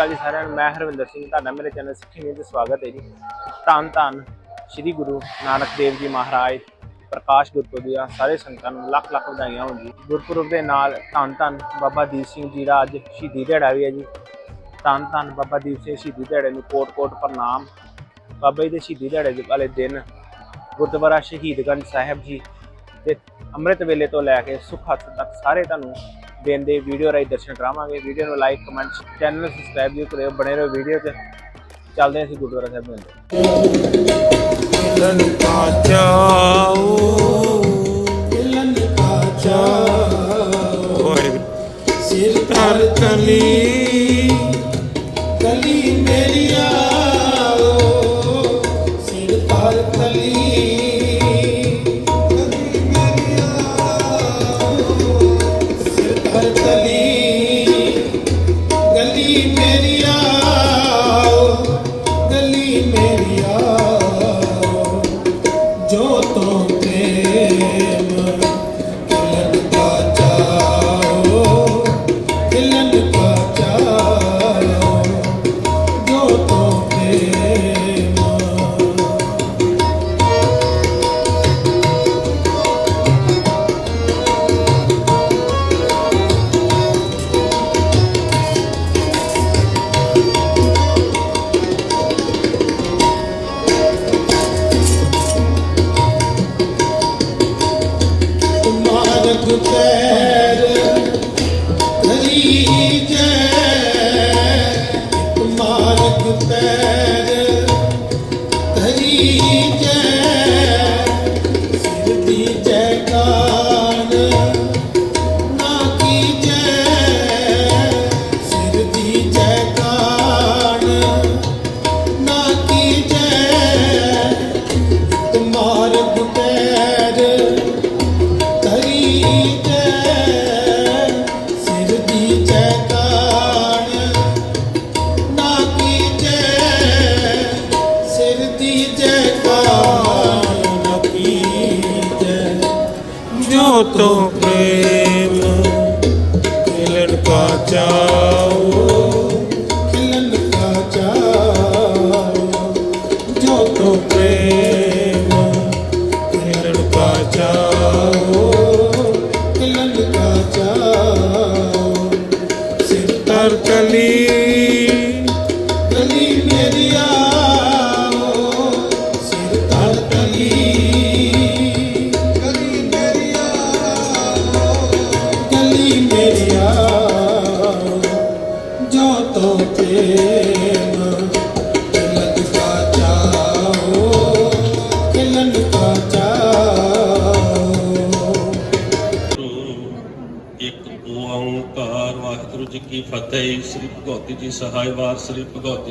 ਅਕਾਲ ਜੀ ਸਾਰਿਆਂ ਨੂੰ। ਮੈਂ ਹਰਵਿੰਦਰ ਸਿੰਘ, ਤੁਹਾਡਾ ਮੇਰੇ ਚੈਨਲ ਸਿੱਖੀ ਨਿਊਜ਼ ਤੇ ਸਵਾਗਤ ਹੈ ਜੀ। ਧੰਨ ਧੰਨ ਸ੍ਰੀ ਗੁਰੂ ਨਾਨਕ ਦੇਵ ਜੀ ਮਹਾਰਾਜ, ਪ੍ਰਕਾਸ਼ ਗੁਰਪੁਰਬ ਦੀਆਂ ਸਾਰੇ ਸੰਗਤਾਂ ਨੂੰ ਲੱਖ ਲੱਖ ਵਧਾਈਆਂ ਹੋਣ ਜੀ। ਗੁਰਪੁਰਬ ਦੇ ਨਾਲ ਧੰਨ ਧੰਨ ਬਾਬਾ ਦੀਪ ਸਿੰਘ ਜੀ ਦਾ ਅੱਜ ਸ਼ਹੀਦੀ ਦਿਹਾੜਾ ਵੀ ਹੈ ਜੀ। ਧੰਨ ਧੰਨ ਬਾਬਾ ਦੀਪ ਸਿੰਘ ਸ਼ਹੀਦੀ ਦਿਹਾੜੇ ਨੂੰ ਕੋਟ ਕੋਟ ਪ੍ਰਣਾਮ। ਬਾਬਾ ਜੀ ਦੇ ਸ਼ਹੀਦੀ ਦਿਹਾੜੇ ਦੇ ਵਾਲੇ ਦਿਨ ਗੁਰਦੁਆਰਾ ਸ਼ਹੀਦਗੰਜ ਸਾਹਿਬ ਜੀ ਦੇ ਅੰਮ੍ਰਿਤ ਵੇਲੇ ਤੋਂ ਲੈ ਕੇ ਸੁੱਖ ਹੱਥ ਤੱਕ ਸਾਰੇ ਤੁਹਾਨੂੰ ਦਿਨ ਦੇ ਵੀਡੀਓ ਰਾਹੀਂ ਦਰਸ਼ਨ ਕਰਾਵਾਂਗੇ। ਵੀਡੀਓ ਨੂੰ ਲਾਈਕ ਕਮੈਂਟ ਚੈਨਲ ਨੂੰ ਸਬਸਕ੍ਰਾਈਬ ਵੀ ਕਰਿਓ। ਬਣੇ ਰਹੋ ਵੀਡੀਓ 'ਚ। ਚੱਲਦੇ ਹਾਂ ਅਸੀਂ ਗੁਰਦੁਆਰਾ ਸਾਹਿਬ ਦੇ ਅੰਦਰ। ਮਿਲਨ ਕਾ ਚਾਓ ਮਿਲਨ ਕਾ ਚਾਓ ਸਿਰ ਧਰ ਕਲੀ ਕਲੀ Deus.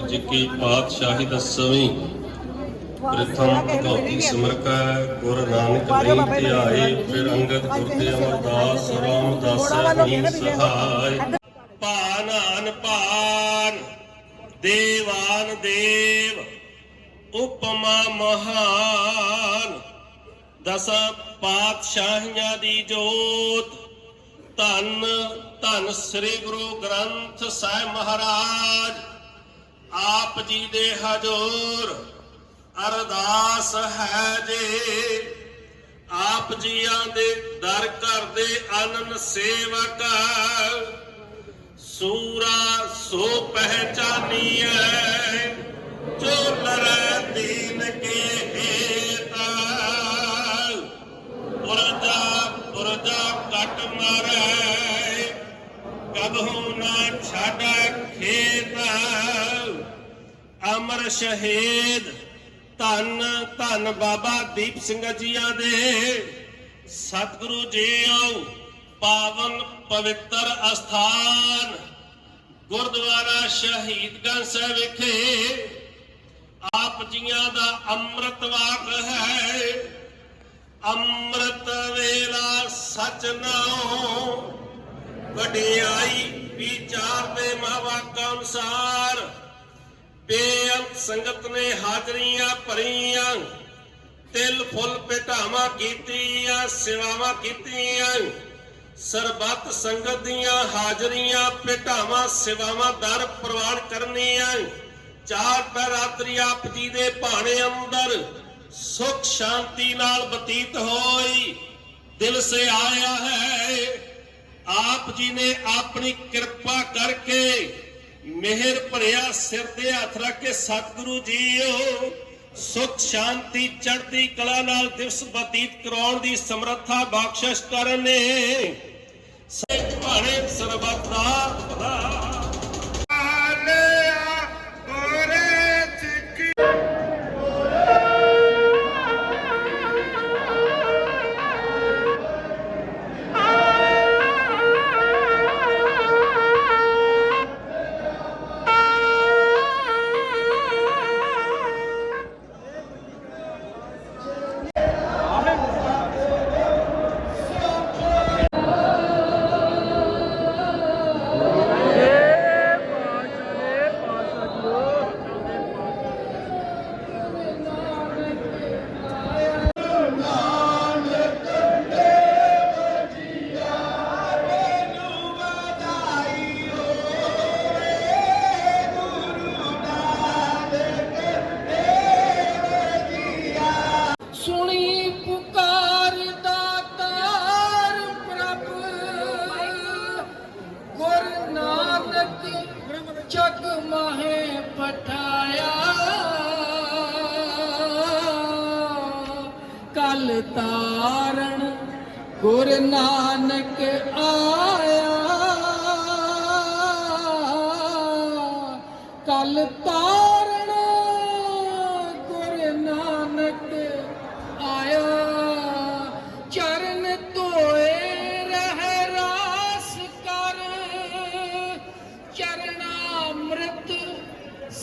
ਭਗਵਤੀ ਪਾਤਸ਼ਾਹੀ ਦਸਵੀਂ ਪ੍ਰਥਮ ਭਗਵਤੀ ਸਿਮਰਕਾ ਗੁਰ ਨਾਨਕ ਲਈ ਧਿਆਏ ਫਿਰ ਅੰਗਦ ਗੁਰ ਤੇ ਅਮਰਦਾਸ, ਰਾਮਦਾਸ ਹੀ ਸਹਾਇ ਪਾਨਾਨ ਪਾਨ ਦੇਵਾਨ ਦੇਵ, ਉਪਮਾ ਮਹਾਨ। ਦਸ ਪਾਤਸ਼ਾਹੀਆਂ ਦੀ ਜੋਤ, ਧੰਨ ਧੰਨ ਸ੍ਰੀ ਗੁਰੂ ਗ੍ਰੰਥ ਸਾਹਿਬ ਮਹਾਰਾਜ। ਆਪ ਜੀ ਦੇ ਹਜ਼ੂਰ ਅਰਦਾਸ ਹੈ ਜੇ। ਆਪ ਜੀਆਂ ਦੇ ਦਰ ਘਰ ਦੇ ਅਨਨ ਸੇਵਕ, ਸੂਰਾ ਸੋ ਪਹਿਚਾਨੀਐ, ਜੋ ਲਰੈ ਸ਼ਹੀਦ ਧੰਨ ਧੰਨ ਬਾਬਾ ਦੀਪ ਸਿੰਘ ਜੀਆਂ ਦੇ। ਸਤਿਗੁਰੂ ਜੀਓ ਪਾਵਨ ਪਵਿੱਤਰ ਅਸਥਾਨ, ਗੁਰਦੁਆਰਾ ਸ਼ਹੀਦਗੰਜ ਸਾਹਿਬ ਵਿਖੇ। ਆਪ ਜੀਆਂ ਦਾ ਅੰਮ੍ਰਿਤ ਵਾਕ ਹੈ। ਅੰਮ੍ਰਿਤ ਵੇਲਾ ਸਚ ਨਾਉ, ਵਡਿਆਈ ਵਿਚਾਰ ਦੇ ਮਹਾਵਾਕਾਂ ਅਨੁਸਾਰ। ਬੇਅੰਤ ਸੰਗਤ ਨੇ ਹਾਜ਼ਰੀਆਂ ਭਰੀਆਂ, ਤਿਲ ਫੁੱਲ ਪਟਾਵਾ ਕੀਤੀਆਂ, ਸੇਵਾਵਾਂ ਕੀਤੀਆਂ। ਸਰਬੱਤ ਸੰਗਤ ਦੀਆਂ ਹਾਜ਼ਰੀਆਂ, ਭੇਟਾਵਾਂ, ਸੇਵਾਵਾਂ ਦਰ ਪ੍ਰਵਾਨ ਕਰਨੀਆਂ। ਚਾਰ ਪੈਰਾਤਰੀ ਆਪ ਜੀ ਦੇ ਭਾਣੇ ਅੰਦਰ ਸੁਖ ਸ਼ਾਂਤੀ ਨਾਲ ਬਤੀਤ ਹੋਈ। ਦਿਲ ਸੇ ਆਇਆ ਹੈ, ਆਪ ਜੀ ਨੇ ਆਪਣੀ ਕਿਰਪਾ ਕਰਕੇ ਮਿਹਰ ਭਰਿਆ ਸਿਰ ਤੇ ਹੱਥ ਰੱਖ ਕੇ ਸਤਿਗੁਰੂ ਜੀਓ, ਸੁਖ, ਸ਼ਾਂਤੀ, ਚੜ੍ਹਦੀ ਕਲਾ ਨਾਲ ਦਿਵਸ ਬਤੀਤ ਕਰਾਉਣ ਦੀ ਸਮਰੱਥਾ ਬਖਸ਼ਿਸ਼ ਕਰਨੇ ਸਿੱਖ ਭਾਣੇ ਸਰਬੱਤ ਦਾ ਭਲਾ। ਸੁਣੀ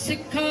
শিক্ষা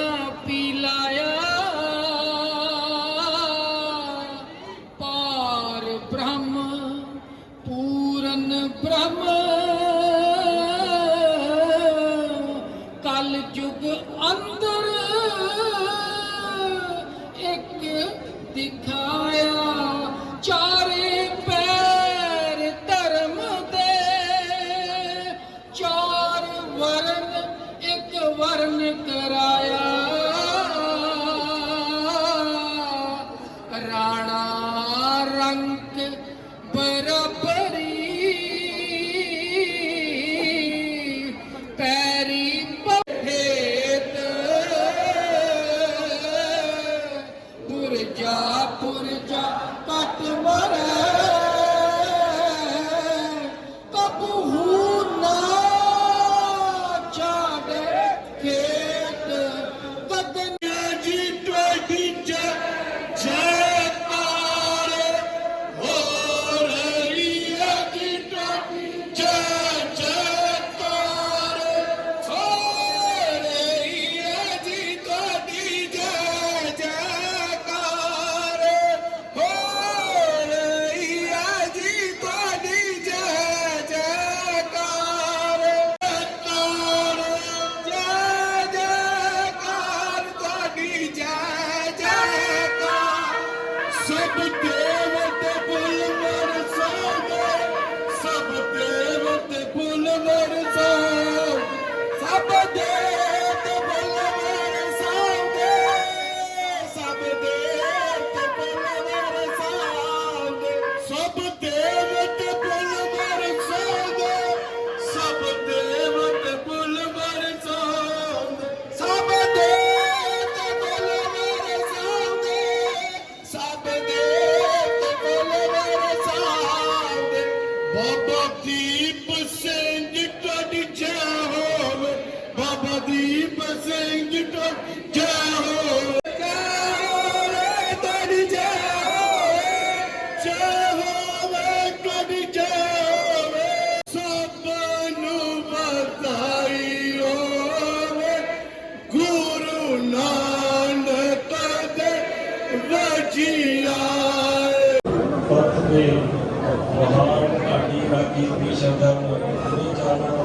ਰਾਗੀ ਵੀ ਸ਼ਬਦਾਂ ਨੂੰ ਪੂਰੀ ਜਾਣਾ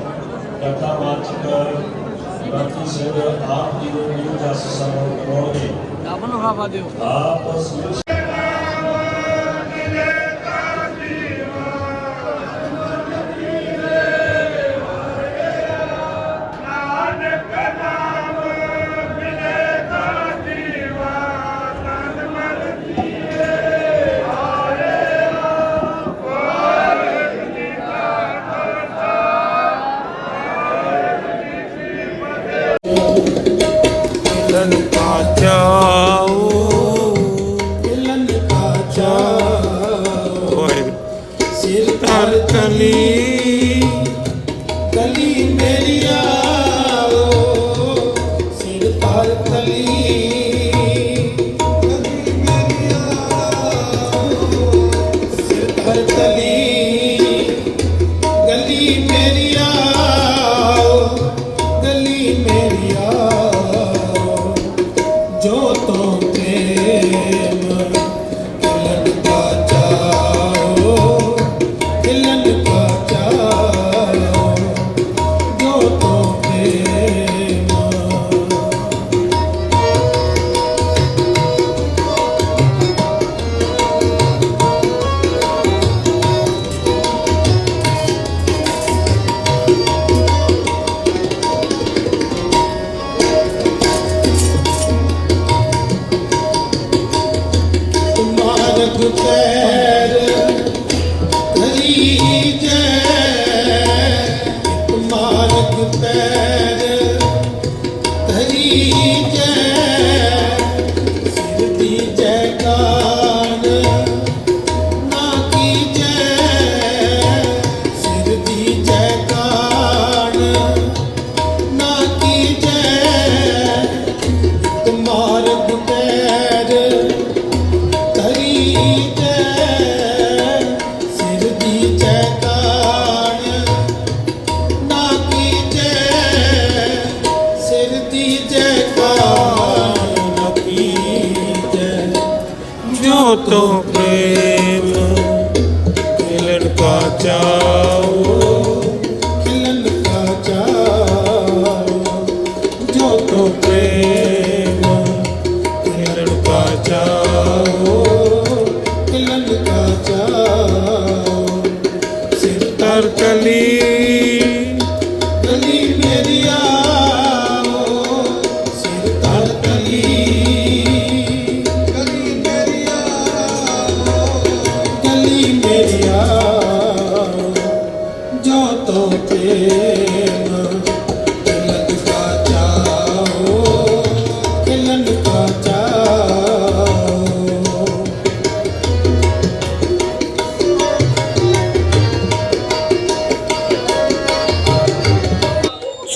ਕਥਾ ਵਾਚਕ ਰਾਗੀ ਸਿੰਘ ਆਪ ਜੀ ਨੂੰ ਜਸ ਸਮੋ ਕਰੋਗੇ ਦਮਨ ਹਵਾ ਦਿਓ। ਆਪ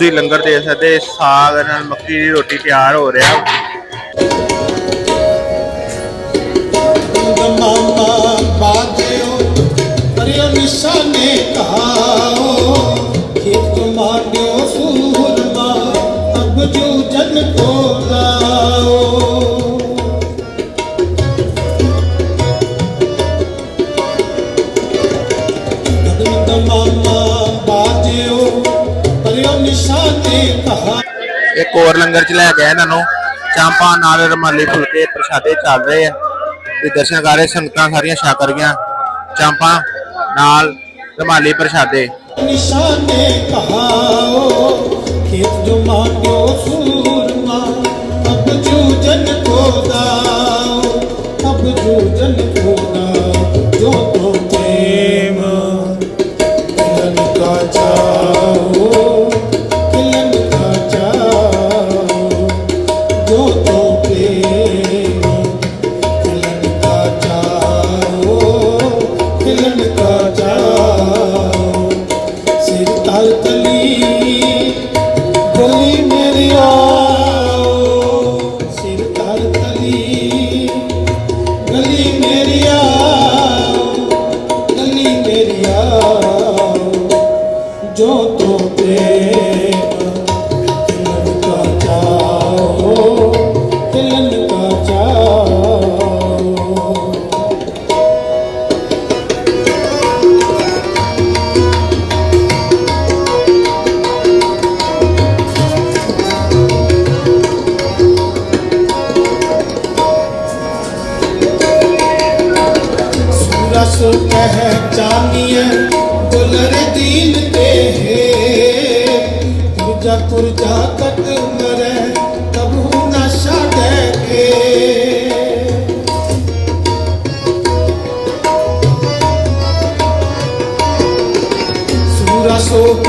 ਤੁਸੀਂ ਲੰਗਰ ਦੇ ਸਕਦੇ, ਸਾਗ ਨਾਲ ਮੱਕੀ ਦੀ ਰੋਟੀ ਤਿਆਰ ਹੋ ਰਿਹਾ। ਮਾਮਾ ਬਾਜਿਓ ਪਰਿਓ ਨਿਸ਼ਾਨੇ ਕਹਾਓ। ਖੇਤ ਮਾਡਿਓ ਸੂਰਮਾ ਅਬ ਜੋ ਜਨ ਕੋ ਲਾਓ। ਮਾਮਾ ਇੱਕ ਹੋਰ ਲੰਗਰ ਚ ਲੈ ਕੇ ਆਏ ਇਹਨਾਂ ਨੂੰ। ਨਾਲ ਰਮਾਲੀ ਫੁਲਕੇ, ਪ੍ਰਸ਼ਾਦੇ ਚੱਲ ਰਹੇ ਆ। ਤੇ ਦਰਸ਼ਨ ਕਰ ਰਹੇ, ਸੰਗਤਾਂ ਸਾਰੀਆਂ ਛਕ ਰਹੀਆਂ ਚਾਂਪਾਂ, ਨਾਲ ਰਮਾਲੀ ਪ੍ਰਸ਼ਾਦੇ। ਨਿਸ਼ਾਨੇ ਕਹਾਓ, ਖੇਤ ਜੋ ਮਾਟਿਓ ਸੂਰਮਾ, ਅਬ ਜੂਜਨ ਕੋ ਦਾਓ ਅਬ ਜੂਜਨ ਕੋ ਦਾਓ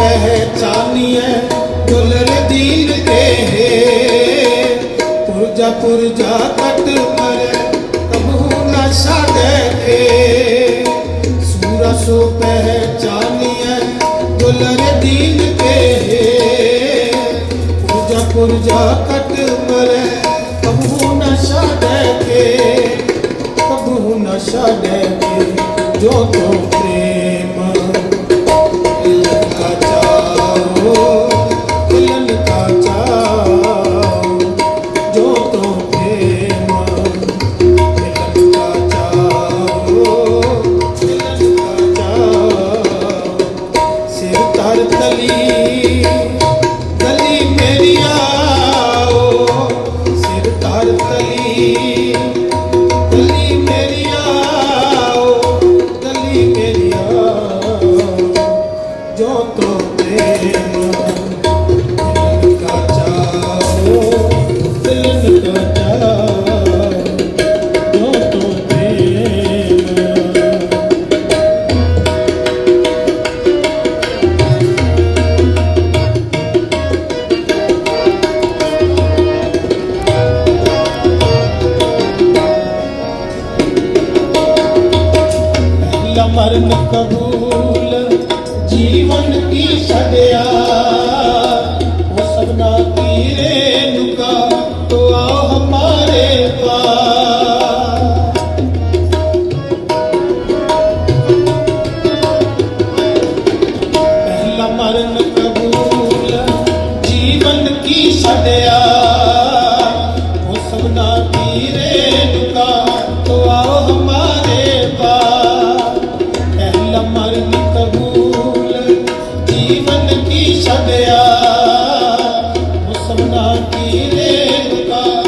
ਸੋ ਪਹਿਚਾਨੀਏ ਦੁਲਰ ਦੀਨ ਤੇ ਹੈ ਪੁਰਜਾ ਪੁਰਜਾ ਕਟ ਮਰੇ ਕਬੂ ਨਾ ਛਾੜੇ ਕੇ ਸੂਰਾ ਸੋ ਪਹਿਚਾਨੀਏ ਦੁਲਰ ਦੀਨ ਤੇ ਹੈ ਪੁਰਜਾ ਕਟ ਮਰੇ ਕਬੂ ਨ ਛਾੜੈ ਕੇ ਕਬੂ ਨ ਮਰਨ ਕਬੂਲ ਜੀਵਨ ਕੀ ਛੜਿਆ ਕੀ ਰੇਨੁਕਾ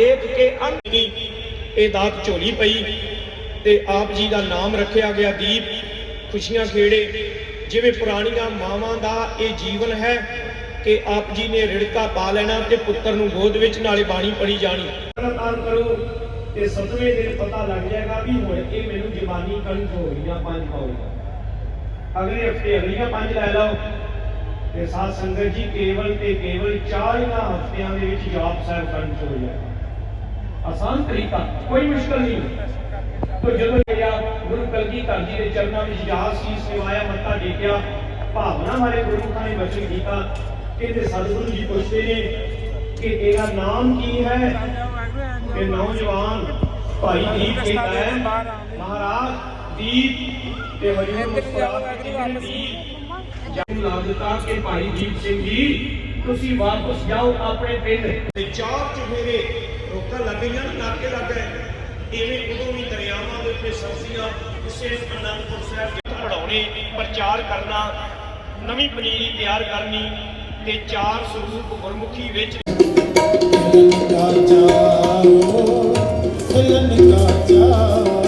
ਦੇਖ ਕੇ ਅੰਨੀ ਇਹ ਦਾਤ ਝੋਲੀ ਪਈ ਤੇ ਆਪ ਜੀ ਦਾ ਨਾਮ ਰੱਖਿਆ ਗਿਆ ਦੀਪ। ਖੁਸ਼ੀਆਂ ਖੇੜੇ। ਜਿਵੇਂ ਪੁਰਾਣੀਆਂ ਮਾਵਾਂ ਦਾ ਇਹ ਜੀਵਨ ਹੈ ਕਿ ਆਪ ਜੀ ਨੇ ਰਿੜਕਾ ਪਾ ਲੈਣਾ ਤੇ ਪੁੱਤਰ ਨੂੰ ਗੋਦ ਵਿੱਚ ਨਾਲੇ ਬਾਣੀ ਪੜੀ ਜਾਣੀ। ਲਗਾਤਾਰ ਕਰੋ ਤੇ ਸਤਵੇਂ ਦਿਨ ਪਤਾ ਲੱਗ ਜਾਏਗਾ ਵੀ ਹੁਣ ਇਹ ਮੈਨੂੰ ਜਵਾਨੀ ਕੰਠ ਹੋ ਗਈਆਂ ਪੰਜ ਪੌੜੀਆਂ ਅਗਲੇ ਹਫ਼ਤੇ ਅਗਲੀਆਂ ਪੰਜ ਲੈ ਲਓ। ਤੇ ਸਾਧ ਸੰਗਤ ਜੀ, ਕੇਵਲ ਤੇ ਕੇਵਲ 40 ਹਫ਼ਤਿਆਂ ਦੇ ਵਿੱਚ ਜਾਪ ਸਾਹਿਬ ਕਰਨ ਚ ਹੋ ਜਾਏ ਆਸਾਨ ਤਰੀਕਾ, ਕੋਈ ਮੁਸ਼ਕਲ ਨਹੀਂ। ਤੋ ਜਦੋਂ ਗਿਆ ਗੁਰੂ ਕਲਗੀ ਧਰ ਜੀ ਦੇ ਚਰਨਾਂ ਵਿੱਚ ਜਾਸ ਸੀ, ਸਿਵਾਇਆ ਮੱਥਾ ਟੇਕਿਆ, ਭਾਵਨਾ ਵਾਲੇ ਗੁਰੂ ਮੁਖਾਂ ਨੇ ਬਚਨ ਕੀਤਾ, ਕਹਿੰਦੇ ਸਤਿਗੁਰੂ ਜੀ ਪੁੱਛਦੇ ਨੇ ਕਿ ਤੇਰਾ ਨਾਮ ਕੀ ਹੈ? ਕਿ ਨੌਜਵਾਨ ਭਾਈ ਦੀਪ ਕਹਿੰਦਾ ਹੈ, ਮਹਾਰਾਜ, ਦੀਪ ਤੇ ਹਰੀ ਨੂੰ ਮੁਸਕਰਾ ਕੇ ਦੀਪ ਜਨ ਲਾ ਦਿੱਤਾ ਕਿ ਭਾਈ ਦੀਪ ਸਿੰਘ ਜੀ ਤੁਸੀਂ ਵਾਪਸ ਜਾਓ ਆਪਣੇ ਪਿੰਡ। ਤੇ ਚਾਰ ਚੁਫੇਰੇ ਰੋਕਾਂ ਲੱਗ ਗਈਆਂ ਨਾ ਨਾਕੇ ਲੱਗ ਗਏ। ਇਵੇਂ ਉਦੋਂ ਵੀ ਦਰਿਆਵਾਂ ਦੇ ਉੱਤੇ ਸਬਜ਼ੀਆਂ ਕਿਸੇ ਅਨੰਦਪੁਰ ਸਾਹਿਬ ਜਿੱਤ ਪੜਾਉਣੇ ਪ੍ਰਚਾਰ ਕਰਨਾ ਨਵੀਂ ਪਨੀਰੀ ਤਿਆਰ ਕਰਨੀ ਤੇ ਚਾਰ ਸਰੂਪ ਗੁਰਮੁਖੀ ਵਿੱਚ ਕਾ ਕਾ